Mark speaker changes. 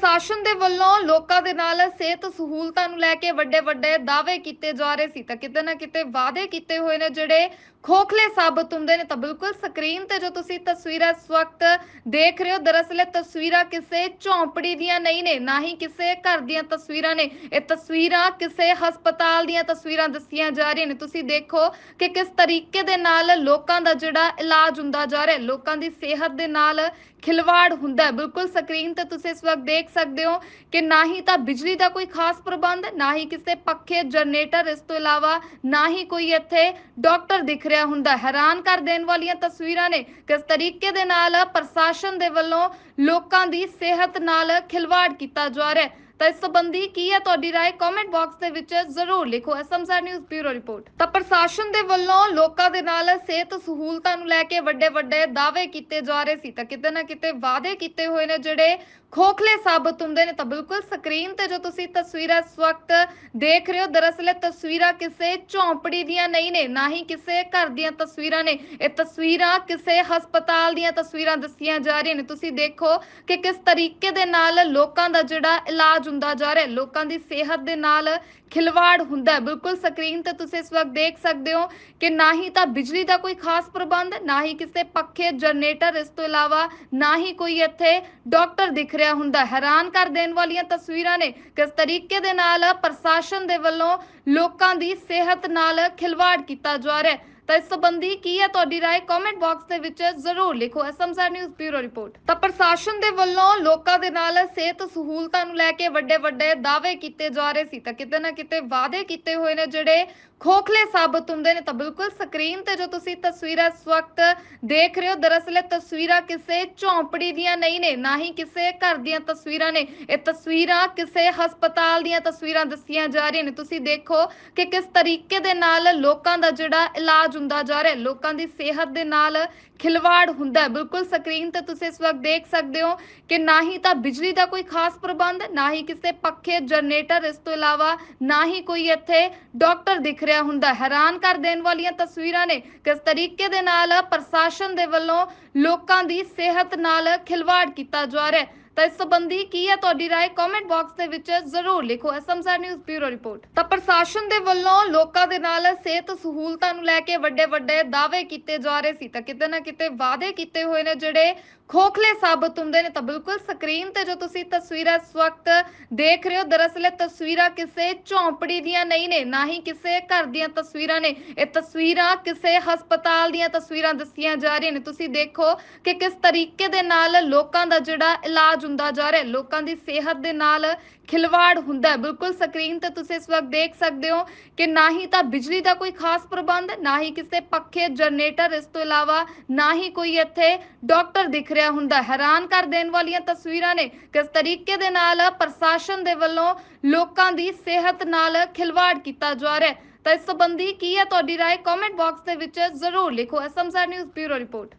Speaker 1: ਪ੍ਰਸ਼ਾਸਨ ਦੇ ਵੱਲੋਂ ਲੋਕਾਂ ਦੇ ਨਾਲ ਸਿਹਤ ਸਹੂਲਤਾਂ ਨੂੰ ਲੈ ਕੇ ਵੱਡੇ ਵੱਡੇ ਦਾਅਵੇ ਕੀਤੇ ਜਾ ਰਹੇ ਸੀ ਤਾਂ ਕਿਤੇ ਨਾ ਕਿਤੇ ਵਾਅਦੇ ਕੀਤੇ ਹੋਏ ਨੇ ਜਿਹੜੇ ਖੋਖਲੇ ਸਾਬਤ ਹੁੰਦੇ ਨੇ। ਤਾਂ ਬਿਲਕੁਲ ਸਕਰੀਨ ਤੇ ਜੋ ਤੁਸੀਂ ਤਸਵੀਰਾਂ ਇਸ ਵਕਤ ਦੇਖ ਰਹੇ ਹੋ, ਦਰਅਸਲ ਇਹ ਤਸਵੀਰਾਂ ਕਿਸੇ ਝੌਂਪੜੀ ਦੀਆਂ ਨਹੀਂ ਨੇ, ਨਾ ਹੀ ਕਿਸੇ ਘਰ ਦੀਆਂ ਤਸਵੀਰਾਂ ਨੇ। ਇਹ ਤਸਵੀਰਾਂ ਕਿਸੇ ਹਸਪਤਾਲ ਦੀਆਂ ਤਸਵੀਰਾਂ ਦੱਸੀਆਂ ਜਾ ਰਹੀਆਂ ਨੇ। ਤੁਸੀਂ ਦੇਖੋ ਕਿ ਕਿਸ ਤਰੀਕੇ ਦੇ ਨਾਲ ਲੋਕਾਂ ਦਾ ਜਿਹੜਾ ਇਲਾਜ ਹੁੰਦਾ ਜਾ ਰਿਹਾ, ਲੋਕਾਂ ਦੀ ਸਿਹਤ ਦੇ ਨਾਲ ਖਿਲਵਾੜ ਹੁੰਦਾ ਬਿਲਕੁਲ ਸਕਰੀਨ ਤੇ ਤੁਸੀਂ ਇਸ ਵਕਤ ਦੇਖ ਸਕਦੇ ਹੋ ਕਿ ਨਾ ਹੀ ਤਾਂ ਬਿਜਲੀ ਦਾ ਕੋਈ ਖਾਸ ਪ੍ਰਬੰਧ, ਨਾ ਹੀ ਕਿਸੇ ਪੱਖੇ ਜਨਰੇਟਰ, ਇਸ ਤੋਂ ਇਲਾਵਾ ਨਾ ਹੀ ਕੋਈ ਇੱਥੇ ਡਾਕਟਰ ਦਿਖ ਰਿਹਾ ਹੁੰਦਾ। ਹੈਰਾਨ ਕਰ ਦੇਣ ਵਾਲੀਆਂ ਤਸਵੀਰਾਂ ਨੇ ਕਿਸ ਤਰੀਕੇ ਦੇ ਨਾਲ ਪ੍ਰਸ਼ਾਸਨ ਦੇ ਵੱਲੋਂ ਲੋਕਾਂ ਦੀ ਸਿਹਤ ਨਾਲ ਖਿਲਵਾੜ ਕੀਤਾ ਜਾ ਰਿਹਾ ਹੈ। ਤਾਂ ਇਸ ਸੰਬੰਧੀ ਕੀ ਹੈ ਤੁਹਾਡੀ رائے ਕਮੈਂਟ ਬਾਕਸ ਦੇ ਵਿੱਚ ਜ਼ਰੂਰ ਲਿਖੋ ਐਸਐਮਸਆਰ ਨਿਊਜ਼ ਬਿਊਰੋ ਰਿਪੋਰਟ ਤਾਂ ਪ੍ਰਸ਼ਾਸਨ ਦੇ ਵੱਲੋਂ ਲੋਕਾਂ ਦੇ ਨਾਲ ਸਿਹਤ ਸਹੂਲਤਾਂ ਨੂੰ ਲੈ ਕੇ ਵੱਡੇ ਵੱਡੇ ਦਾਅਵੇ ਕੀਤੇ ਜਾ ਰਹੇ ਸੀ ਤਾਂ ਕਿਤੇ ਨਾ ਕਿਤੇ ਵਾਅਦੇ ਕੀਤੇ ਹੋਏ ਨੇ ਜਿਹੜੇ ਖੋਖਲੇ ਸਾਬਤ ਹੁੰਦੇ ਨੇ ਤਾਂ ਬਿਲਕੁਲ ਸਕਰੀਨ ਤੇ ਜੋ ਤੁਸੀਂ ਤਸਵੀਰਾਂ ਇਸ ਵਕਤ ਦੇਖ ਰਹੇ ਹੋ ਦਰਅਸਲ ਇਹ ਤਸਵੀਰਾਂ ਕਿਸੇ ਝੌਂਪੜੀ ਦੀਆਂ ਨਹੀਂ ਨੇ ਨਾ ਹੀ ਕਿਸੇ ਘਰ ਦੀਆਂ ਤਸਵੀਰਾਂ ਨੇ ਇਹ ਤਸਵੀਰਾਂ ਕਿਸੇ ਹਸਪਤਾਲ ਦੀਆਂ ਤਸਵੀਰਾਂ ਦੱਸੀਆਂ ਜਾ ਰਹੀਆਂ ਨੇ ਤੁਸੀਂ ਦੇਖੋ ਕਿ ਕਿਸ ਤਰੀਕੇ ਦੇ ਨਾਲ ਲੋਕਾਂ ਦਾ ਜਿਹੜਾ ਇਲਾਜ ਹੁੰਦਾ ਜਾ ਰਿਹਾ ਲੋਕਾਂ ਦੀ ਸਿਹਤ ਦੇ ਨਾਲ ਖਿਲਵਾੜ ਹੁੰਦਾ ਹੈ। ਬਿਲਕੁਲ ਸਕਰੀਨ ਤੇ ਤੁਸੀਂ ਇਸ ਵਕਤ ਦੇਖ ਸਕਦੇ ਹੋ ਕਿ ਨਾ ਹੀ ਤਾਂ ਬਿਜਲੀ ਦਾ ਕੋਈ ਖਾਸ ਪ੍ਰਬੰਧ, ਨਾ ਹੀ ਕਿਸੇ ਪੱਖੇ ਜਨਰੇਟਰ ਇਸ ਤੋਂ ਇਲਾਵਾ ਨਾ ਹੀ ਕੋਈ ਇੱਥੇ ਡਾਕਟਰ ਦਿਖ ਰਿਹਾ ਹੁੰਦਾ। ਹੈਰਾਨ ਕਰ ਦੇਣ ਵਾਲੀਆਂ ਤਸਵੀਰਾਂ ਨੇ ਕਿਸ ਤਰੀਕੇ ਦੇ ਨਾਲ ਪ੍ਰਸ਼ਾਸਨ ਦੇ ਵੱਲੋਂ ਲੋਕਾਂ ਦੀ ਸਿਹਤ ਨਾਲ ਖਿਲਵਾੜ ਕੀਤਾ ਜਾ ਰਿਹਾ ਹੈ। ਤਾਂ ਇਸ ਸੰਬੰਧੀ ਕੀ ਹੈ ਤੁਹਾਡੀ رائے ਕਮੈਂਟ ਬਾਕਸ ਦੇ ਵਿੱਚ ਜ਼ਰੂਰ ਲਿਖੋ ਐਸਐਮਸਆਰ ਨਿਊਜ਼ ਬਿਊਰੋ ਰਿਪੋਰਟ ਤਾਂ ਪ੍ਰਸ਼ਾਸਨ ਦੇ ਵੱਲੋਂ ਲੋਕਾਂ ਦੇ ਨਾਲ ਸਿਹਤ ਸਹੂਲਤਾਂ ਨੂੰ ਲੈ ਕੇ ਵੱਡੇ ਵੱਡੇ ਦਾਅਵੇ ਕੀਤੇ ਜਾ ਰਹੇ ਸੀ ਤਾਂ ਕਿਤੇ ਨਾ ਕਿਤੇ ਵਾਅਦੇ ਕੀਤੇ ਹੋਏ ਨੇ ਜਿਹੜੇ ਖੋਖਲੇ ਸਾਬਤ ਹੁੰਦੇ ਨੇ ਤਾਂ ਬਿਲਕੁਲ ਸਕਰੀਨ ਤੇ ਜੋ ਤੁਸੀਂ ਤਸਵੀਰਾਂ ਇਸ ਵਕਤ ਦੇਖ ਰਹੇ ਹੋ ਦਰਅਸਲ ਇਹ ਤਸਵੀਰਾਂ ਕਿਸੇ ਝੌਂਪੜੀ ਦੀਆਂ ਨਹੀਂ ਨੇ ਨਾ ਹੀ ਕਿਸੇ ਘਰ ਦੀਆਂ ਤਸਵੀਰਾਂ ਨੇ ਇਹ ਤਸਵੀਰਾਂ ਕਿਸੇ ਹਸਪਤਾਲ ਦੀਆਂ ਤਸਵੀਰਾਂ ਦੱਸੀਆਂ ਜਾ ਰਹੀਆਂ ਨੇ ਤੁਸੀਂ ਦੇਖੋ ਕਿ ਕਿਸ ਤਰੀਕੇ ਦੇ ਨਾਲ ਲੋਕਾਂ ਦਾ ਜਿਹੜਾ ਇਲਾਜ ਹੁੰਦਾ ਜਾ ਰਿਹਾ ਹੈ। ਲੋਕਾਂ ਦੀ ਸਿਹਤ ਦੇ ਨਾਲ ਖਿਲਵਾੜ ਹੁੰਦਾ ਹੈ। ਬਿਲਕੁਲ ਸਕਰੀਨ ਤੇ ਤੁਸੀਂ ਇਸ ਵਕਤ ਦੇਖ ਸਕਦੇ ਹੋ ਕਿ ਨਾ ਹੀ ਤਾਂ ਬਿਜਲੀ ਦਾ ਕੋਈ ਖਾਸ ਪ੍ਰਬੰਧ, ਨਾ ਹੀ ਕਿਸੇ ਪੱਖੇ ਜਨਰੇਟਰ, ਇਸ ਤੋਂ ਇਲਾਵਾ ਨਾ ਹੀ ਕੋਈ ਇੱਥੇ ਡਾਕਟਰ ਦਿਖ ਰਿਹਾ ਹੁੰਦਾ। ਹੈਰਾਨ ਕਰ ਦੇਣ ਵਾਲੀਆਂ ਤਸਵੀਰਾਂ ਨੇ ਕਿਸ ਤਰੀਕੇ ਦੇ ਨਾਲ ਪ੍ਰਸ਼ਾਸਨ ਦੇ ਵੱਲੋਂ ਲੋਕਾਂ ਦੀ ਸਿਹਤ ਨਾਲ ਖਿਲਵਾੜ ਕੀਤਾ ਜਾ ਰਿਹਾ ਹੈ। ਤਾਂ ਇਸ ਸੰਬੰਧੀ ਕੀ ਹੈ ਤੁਹਾਡੀ رائے ਕਮੈਂਟ ਬਾਕਸ ਦੇ ਵਿੱਚ ਜ਼ਰੂਰ ਲਿਖੋ ਐਸਐਮਸਆਰ ਨਿਊਜ਼ ਬਿਊਰੋ ਰਿਪੋਰਟ ਤਾਂ ਪ੍ਰਸ਼ਾਸਨ ਦੇ ਵੱਲੋਂ ਲੋਕਾਂ ਦੇ ਨਾਲ ਸਿਹਤ ਸਹੂਲਤਾਂ ਨੂੰ ਲੈ ਕੇ ਵੱਡੇ ਵੱਡੇ ਦਾਅਵੇ ਕੀਤੇ ਜਾ ਰਹੇ ਸੀ ਤਾਂ ਕਿਤੇ ਨਾ ਕਿਤੇ ਵਾਅਦੇ ਕੀਤੇ ਹੋਏ ਨੇ ਜਿਹੜੇ ਖੋਖਲੇ ਸਾਬਤ ਹੁੰਦੇ ਨੇ ਤਾਂ ਬਿਲਕੁਲ ਸਕਰੀਨ ਤੇ ਜੋ ਤੁਸੀਂ ਤਸਵੀਰਾਂ ਇਸ ਵਕਤ ਦੇਖ ਰਹੇ ਹੋ ਦਰਅਸਲ ਇਹ ਤਸਵੀਰਾਂ ਕਿਸੇ ਝੌਂਪੜੀ ਦੀਆਂ ਨਹੀਂ ਨੇ ਨਾ ਹੀ ਕਿਸੇ ਘਰ ਦੀਆਂ ਤਸਵੀਰਾਂ ਨੇ ਇਹ ਤਸਵੀਰਾਂ ਕਿਸੇ ਹਸਪਤਾਲ ਦੀਆਂ ਤਸਵੀਰਾਂ ਦੱਸੀਆਂ ਜਾ ਰਹੀਆਂ ਨੇ ਤੁਸੀਂ ਦੇਖੋ ਕਿ ਕਿਸ ਤਰੀਕੇ ਦੇ ਨਾਲ ਲੋਕਾਂ ਦਾ ਜਿਹੜਾ ਇਲਾਜ ਹੁੰਦਾ ਜਾ ਰਿਹਾ ਹੈ ਲੋਕਾਂ ਦੀ ਸਿਹਤ ਦੇ ਨਾਲ ਖਿਲਵਾੜ ਹੁੰਦਾ ਹੈ ਬਿਲਕੁਲ ਸਕਰੀਨ ਤੇ ਤੁਸੀਂ ਇਸ ਵਕਤ ਦੇਖ ਸਕਦੇ ਹੋ ਕਿ ਨਾ ਹੀ ਤਾਂ ਬਿਜਲੀ ਦਾ ਕੋਈ ਖਾਸ ਪ੍ਰਬੰਧ ਨਾ ਹੀ ਕਿਸੇ ਪੱਖੇ ਜਨਰੇਟਰ ਇਸ ਤੋਂ ਇਲਾਵਾ ਨਾ ਹੀ ਕੋਈ ਇੱਥੇ ਡਾਕਟਰ ਦਿਖ ਰਿਹਾ ਹੁੰਦਾ ਹੈ। ਹੈਰਾਨ ਕਰ ਦੇਣ ਵਾਲੀਆਂ ਤਸਵੀਰਾਂ ਨੇ ਕਿਸ ਤਰੀਕੇ ਦੇ ਨਾਲ ਪ੍ਰਸ਼ਾਸਨ ਦੇ ਵੱਲੋਂ ਲੋਕਾਂ ਦੀ ਸਿਹਤ ਨਾਲ ਖਿਲਵਾੜ ਕੀਤਾ ਜਾ ਰਿਹਾ ਹੈ ਤਾਂ ਇਸ ਸੰਬੰਧੀ ਕੀ ਹੈ ਤੁਹਾਡੀ رائے ਕਮੈਂਟ ਬਾਕਸ ਦੇ ਵਿੱਚ ਜ਼ਰੂਰ ਲਿਖੋ ਐਸਐਮਸਆਰ ਨਿਊਜ਼ ਬਿਊਰੋ ਰਿਪੋਰਟ